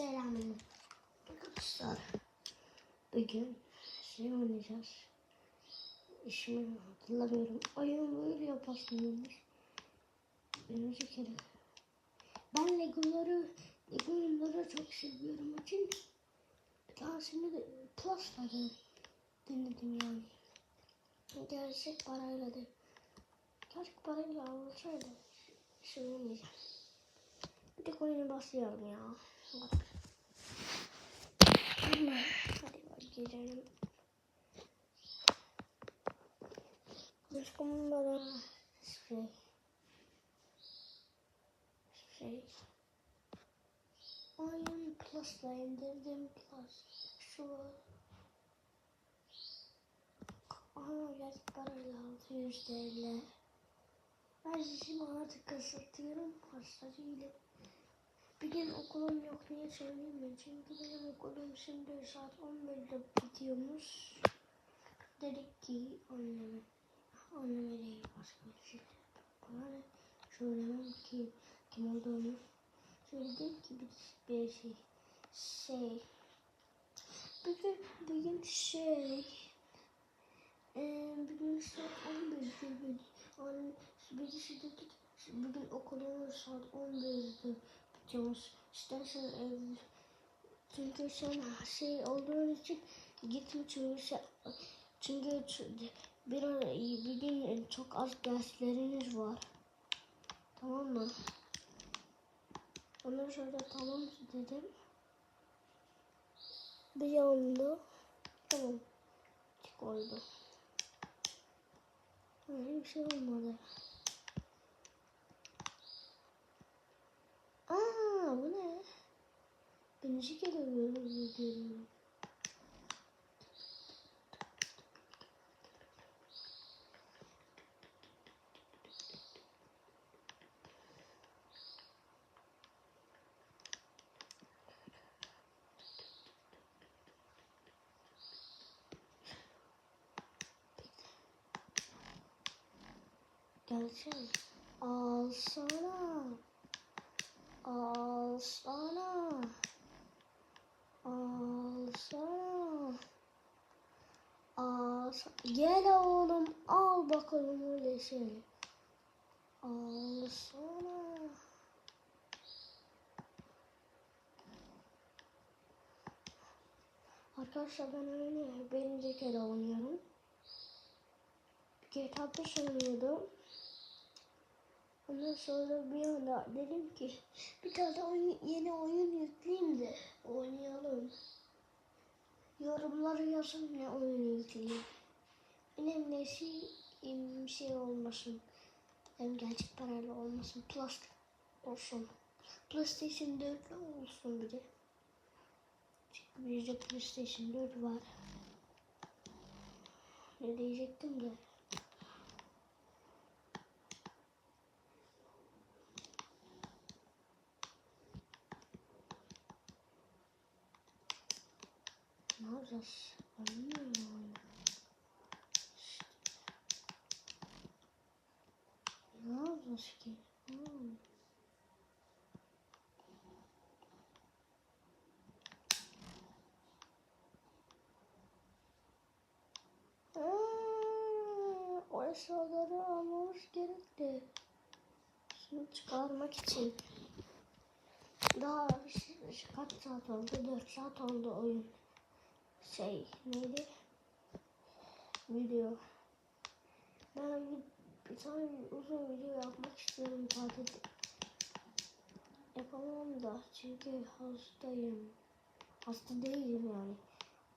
Selam arkadaşlar. Bugün şey oynayacağız. İsmini hatırlamıyorum. Oyun böyle yapasınmış. Birinci kere. Ben Legoları, Lego oyunları çok seviyorum. Çünkü bir tanesini de Plus'ta da denedim yani. Gerçek parayla da. Gerçek parayla alsaydı şey oynayacağım. Bir tek oyuna başlayalım ya. Bak. Hadi girelim. Başka bana şey şey Oyun Plus'la indirdim Plus. Şu. Ama gerçek parayla 600 TL. Ben şimdi artık kısıtıyorum. Hasta değilim. Bir gün okulum yok niye söyleyeyim? Çünkü benim okulum şimdi saat 11'de bitiyormuş. Dedik ki anneme, anneme değil başka bir şey. Bana söylemem ki kim olduğunu. Söyledik ki bir, bir şey. Şey. Bir gün, bir gün şey. Ee, bir gün saat 11'de bir, anne, birisi dedi ki bugün okulumuz saat 11'de bitiyormuş. İstersen ev çünkü sen şey olduğun için gitme çünkü sen, çünkü bir, bir gün çok az dersleriniz var. Tamam mı? Ondan sonra tamam dedim. Bir anda tamam. Çık oldu. Öyle bir şey olmadı. Aa bu ne? Birinci kere böyle görüyorum. Gelsene. Alsana. Alsana. Alsana. Alsana. Gel oğlum al bakalım öyle seni. Alsana. Arkadaşlar ben oyunu birinci kere oynuyorum. GTA 5 oynuyordum. Ondan sonra bir anda dedim ki bir tane oyun, yeni oyun yükleyeyim de oynayalım. Yorumlara yazın ne oyun yükleyeyim. Önemlisi şey olmasın. Hem gerçek parayla olmasın. Plus olsun. PlayStation 4 olsun bir de. Çünkü bizde PlayStation 4 var. Ne diyecektim de. Yapacağız? Anlamıyorum. Ne ki? Hmm. Aa, O eşyaları almamız gerekti. Şunu çıkarmak için. Daha ş- kaç saat oldu? 4 saat oldu oyun şey neydi? Video. Ben bir, bir tane uzun video yapmak istiyorum tatil. Yapamam da çünkü hastayım. Hasta değilim yani.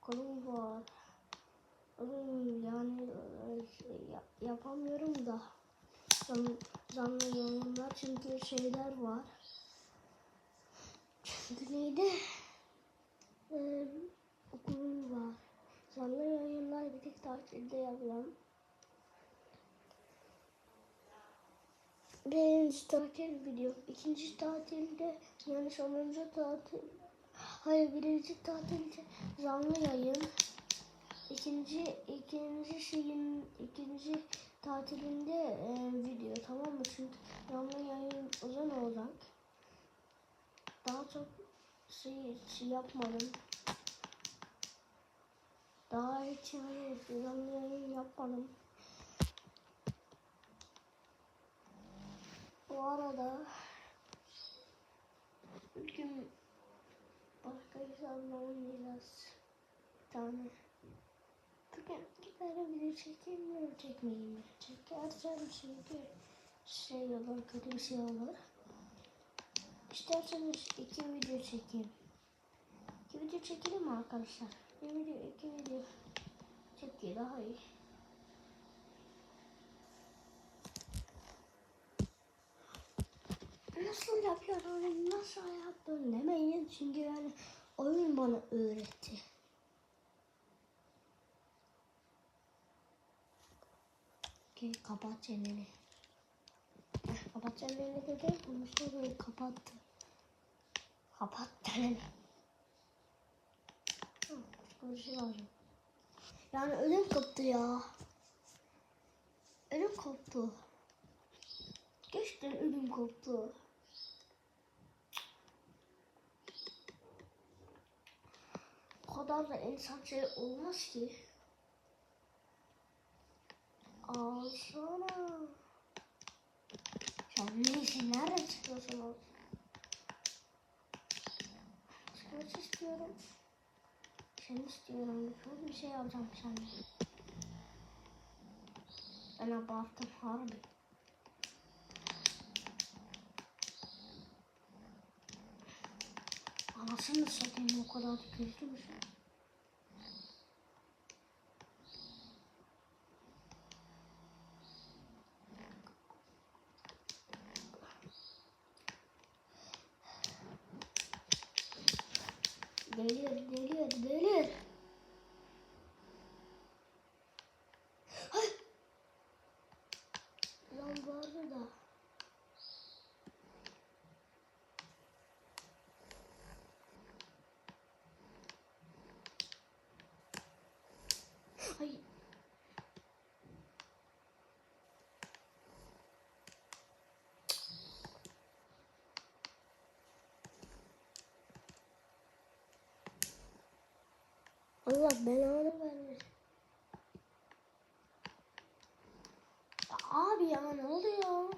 Kolum var. Yani şey, yap- yapamıyorum da. Canlı yayınlar çünkü şeyler var. Çünkü neydi? Ee, okulum var. Canlı yayınlar bir tek tatilde yapıyorum. Birinci tatil video. İkinci tatilde yani sonuncu tatil. Hayır birinci tatilde canlı yayın. İkinci ikinci şeyin ikinci tatilinde e, video tamam mı? Çünkü canlı yayın uzun olacak. Daha çok şey, hiç yapmadım. Daha hiç düzenli yayın yapmadım. Bu arada bugün başka insanla oynayacağız. Bir tane. Bugün iki tane video çekeyim mi çekmeyeyim mi? Çekersem çünkü şey olur kötü bir şey olur. İsterseniz iki video çekeyim. İki video çekelim mi arkadaşlar? Bir video, iki video çekeyim daha iyi. Nasıl yapıyorum, nasıl yaptım demeyin çünkü yani oyun bana öğretti. Okey, kapat çeneni. Kapat çeneni dedi, bunu kapattı. Kapat çeneni. Lazım. Yani ödüm koptu ya. Ödüm koptu. Gerçekten ödüm koptu. O kadar da insan şey olmaz ki. Al sana. Sen ne işin nerede çıkıyorsun? Çıkmak istiyorum. Seni istiyorum. Çok bir şey yapacağım senden. Ben abarttım harbi. Anasını satayım o kadar kötü müsün? Delir, delir, delir. Allah belanı vermesin. Abi ya ne oluyor?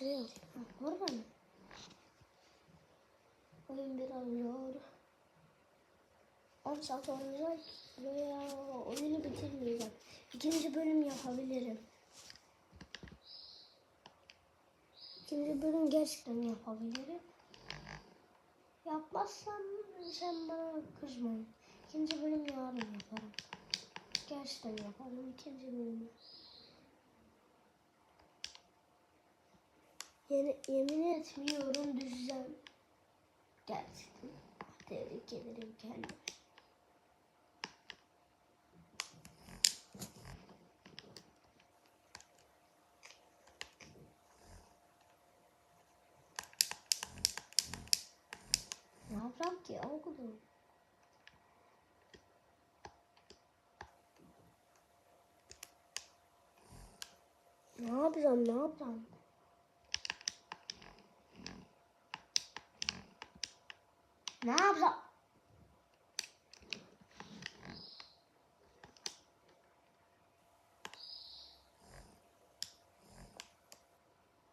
Nereye? Ha, Orada mı? Oyun biraz zor. 10 saat oynayacak veya oyunu bitirmeyeceğim. İkinci bölüm yapabilirim. İkinci bölüm gerçekten yapabilirim. Yapmazsam sen bana kızmayın. İkinci bölüm yarın yaparım. Gerçekten yaparım ikinci bölümü. Yani yemin etmiyorum düşeceğim. Gerçekten. Tebrik ederim kendimi. Ne yapacağım ki oğlum? Ne yapacağım, ne yapacağım? Ne yapacağım?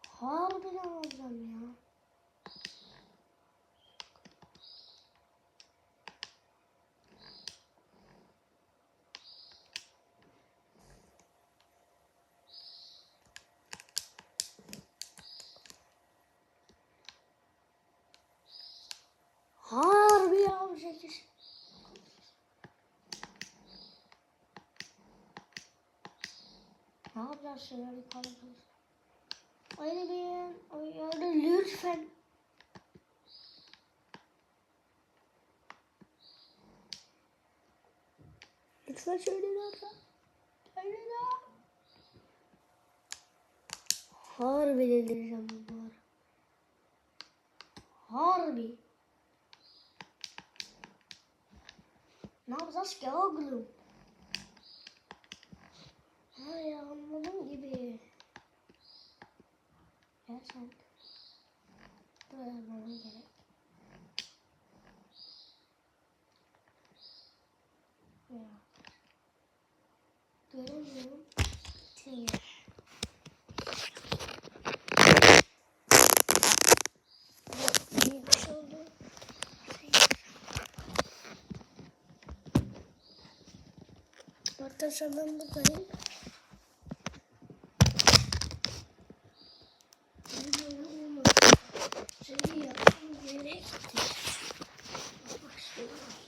Harbiden alacağım ya. Harbi ya bu şekil. Ne yapacağız şöyle kalacağız. Oynayın, oynayın lütfen. Lütfen şöyle yapma. Şöyle yap. Harbi delireceğim bu ara. Harbi. Ne yapacağız ki oğlum? Gel sen. Dayanmama gerek. Ya. Göremiyorum. Şey. Şey oldu. Arkadaşlar ben buradayım. Benim öyle olmadı. Seni yaptım bir yere gitti. Başlıyoruz.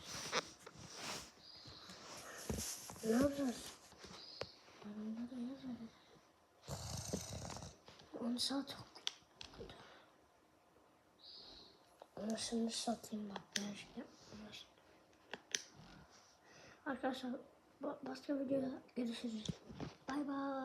Ne yapacağız? Yanımda da yazarım. 10 saat. Onu şimdi satayım bak. Ben şey yapmıyorum. Arkadaşlar ba- başka videoda görüşürüz. Bay bay.